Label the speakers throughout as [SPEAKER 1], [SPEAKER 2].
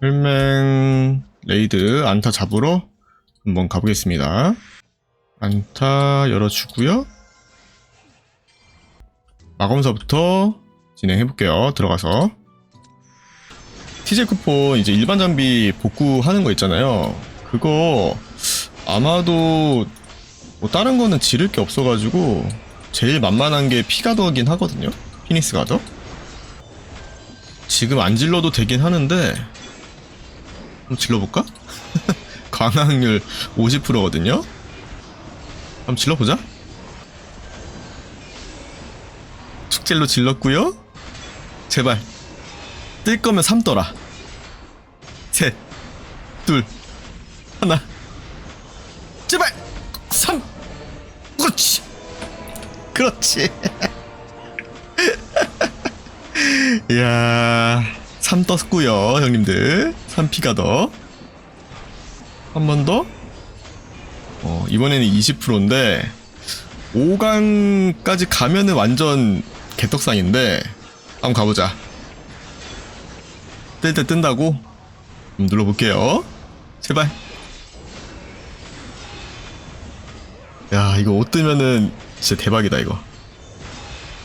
[SPEAKER 1] 혈맹 레이드 안타 잡으러 한번 가보겠습니다. 안타 열어주고요. 마검사부터 진행해볼게요. 들어가서. TJ 쿠폰 이제 일반 장비 복구하는 거 있잖아요. 그거 아마도 뭐 다른 거는 지를 게 없어가지고 제일 만만한 게 피가더긴 하거든요. 피닉스 가더. 지금 안 질러도 되긴 하는데 한번 질러볼까? 강화 확률 50%거든요. 한번 질러보자. 숙젤로 질렀고요. 제발 뜰 거면 3 떠라. 셋, 둘, 하나. 제발 3. 그렇지. 그렇지. 이야, 3 떴고요, 형님들. 3피가 더. 한 번 더. 어, 이번에는 20%인데 5강까지 가면은 완전 개떡상인데 한번 가보자. 뜰 때 뜬다고? 음, 눌러볼게요. 제발. 야, 이거 옷 뜨면은 진짜 대박이다, 이거.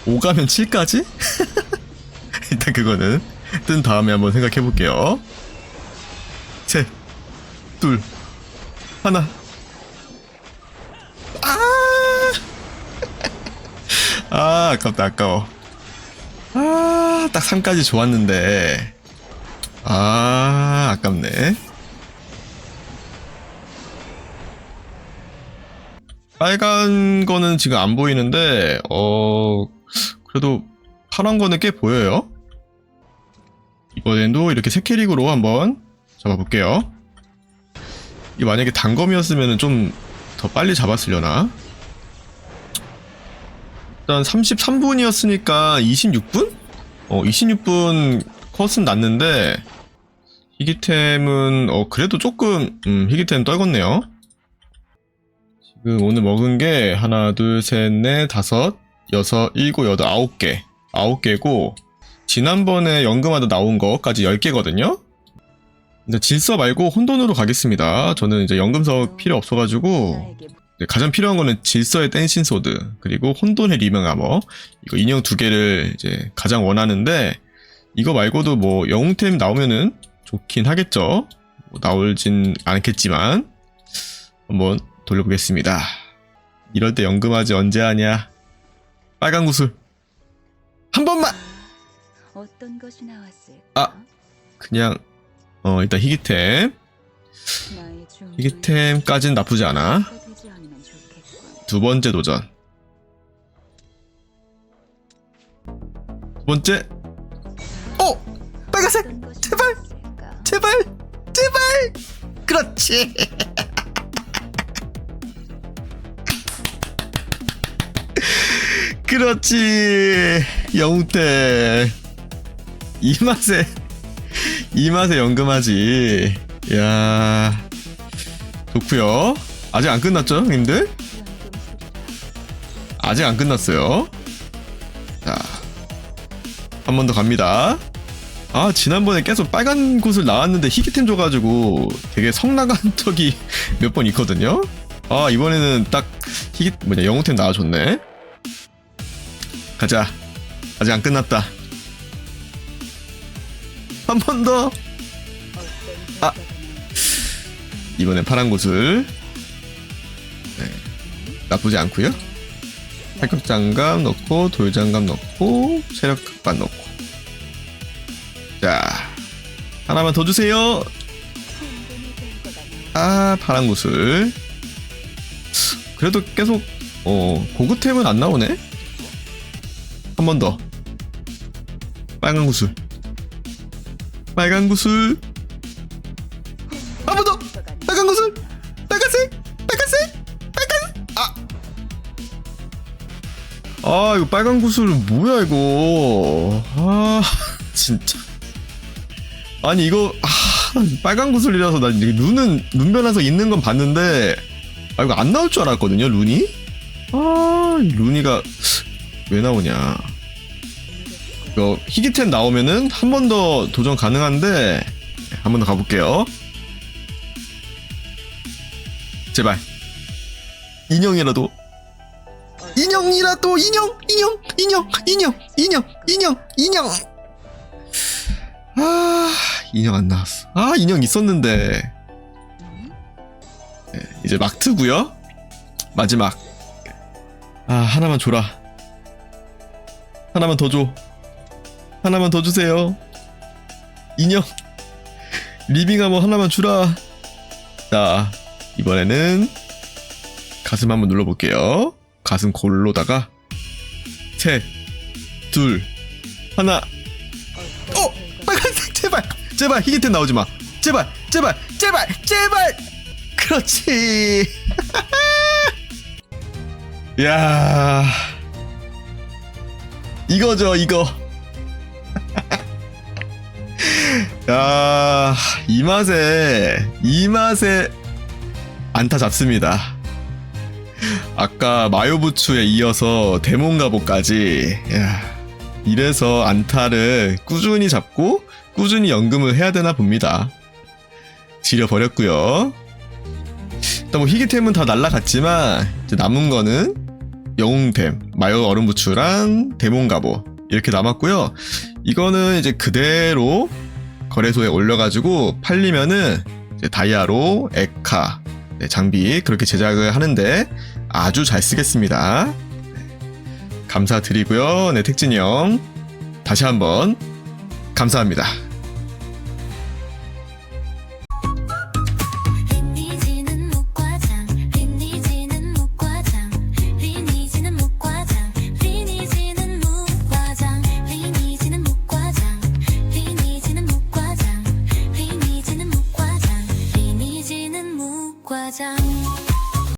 [SPEAKER 1] 5 가면 7까지? 일단 그거는 뜬 다음에 한번 생각해 볼게요. 셋, 둘, 하나. 아! 아, 아깝다, 아까워. 아, 딱 3까지 좋았는데. 아, 아깝네. 빨간 거는 지금 안 보이는데, 어, 그래도 파란 거는 꽤 보여요. 이번에도 이렇게 세 캐릭으로 한번 잡아볼게요. 이 만약에 단검이었으면 좀 더 빨리 잡았으려나? 일단 33분이었으니까 26분? 어, 26분 컷은 났는데 희귀템은 어 그래도 조금 음, 희귀템 떨궜네요. 지금 오늘 먹은 게 하나, 둘, 셋, 넷, 다섯, 여섯, 일곱, 여덟, 아홉 개. 아홉 개고 지난번에 연금하다 나온 거까지 10개거든요? 근데 질서 말고 혼돈으로 가겠습니다. 저는 이제 연금석 필요 없어가지고 네, 가장 필요한 거는 질서의 댄신 소드 그리고 혼돈의 리명 아머 이거 인형 두 개를 이제 가장 원하는데 이거 말고도 뭐 영웅템 나오면은 좋긴 하겠죠. 뭐 나올진 않겠지만 한번 돌려보겠습니다. 이럴 때 연금하지 언제 하냐? 빨간 구슬 한 번만.
[SPEAKER 2] 어떤 것이 나왔을까?
[SPEAKER 1] 아. 그냥 어 일단 희귀템 희귀템까진 나쁘지 않아. 두 번째 도전. 두 번째. 어! 빨간색! 제발! 제발! 제발! 그렇지! 그렇지! 영웅템. 이 맛에, 이 맛에 연금하지. 야 좋구요. 아직 안 끝났죠, 형님들? 아직 안 끝났어요. 자, 한 번 더 갑니다. 아, 지난번에 계속 빨간 구슬 나왔는데 희귀템 줘가지고 되게 성나간 적이 몇 번 있거든요. 아, 이번에는 딱 희귀, 뭐냐, 영웅템 나와줬네. 가자. 아직 안 끝났다. 한 번 더. 아. 이번엔 파란 구슬. 네, 나쁘지 않고요 팔각장갑 넣고 돌 장갑 넣고 체력 각반 넣고 자 하나만 더 주세요? 아 파란 구슬 그래도 계속 어 고급템은 안 나오네 한 번 더 빨간 구슬 빨간 구슬. 한 번 더! 빨간 구슬! 빨간색! 빨간색! 빨간! 아. 아 이거 빨간 구슬 뭐야 이거? 아 진짜. 아니 이거 아 빨간 구슬이라서 나 이게 눈은 눈 변화서 있는 건 봤는데 아 이거 안 나올 줄 알았거든요 룬이? 아 룬이가 왜 나오냐 이거 희귀템 나오면은 한 번 더 도전 가능한데 한 번 더 가볼게요. 제발. 인형이라도. 인형이라도, 인형, 인형, 인형, 인형, 인형, 인형, 인형. 아, 인형 안 나왔어. 아, 인형 있었는데.
[SPEAKER 2] 음?
[SPEAKER 1] 네, 이제 막트고요 마지막. 아, 하나만 줘라. 하나만 더 줘. 하나만 더 주세요. 인형. 리빙하머 하나만 주라. 자, 이번에는 가슴 한번 눌러볼게요. 가슴 골로다가 셋, 둘, 하나.
[SPEAKER 2] 어!
[SPEAKER 1] 빨간색 제발, 제발 희귀템 나오지 마. 제발, 제발, 제발, 제발. 그렇지. 야, 이거죠, 이거. 야, 이 맛에, 이 맛에 안타 잡습니다. 아까 마요부츠에 이어서 데몬가보까지, 야, 이래서 안타를 꾸준히 잡고 꾸준히 연금을 해야 되나 봅니다. 지려버렸고요. 일단 뭐 희귀템은 다 날라갔지만 이제 남은 거는 영웅템, 마요 얼음부츠랑 데몬가보 이렇게 남았고요. 이거는 이제 그대로 거래소에 올려가지고 팔리면은 다이아로 에카 네, 장비 그렇게 제작을 하는데 아주 잘 쓰겠습니다. 감사드리고요. 네, 택진이 형. 다시 한번 감사합니다.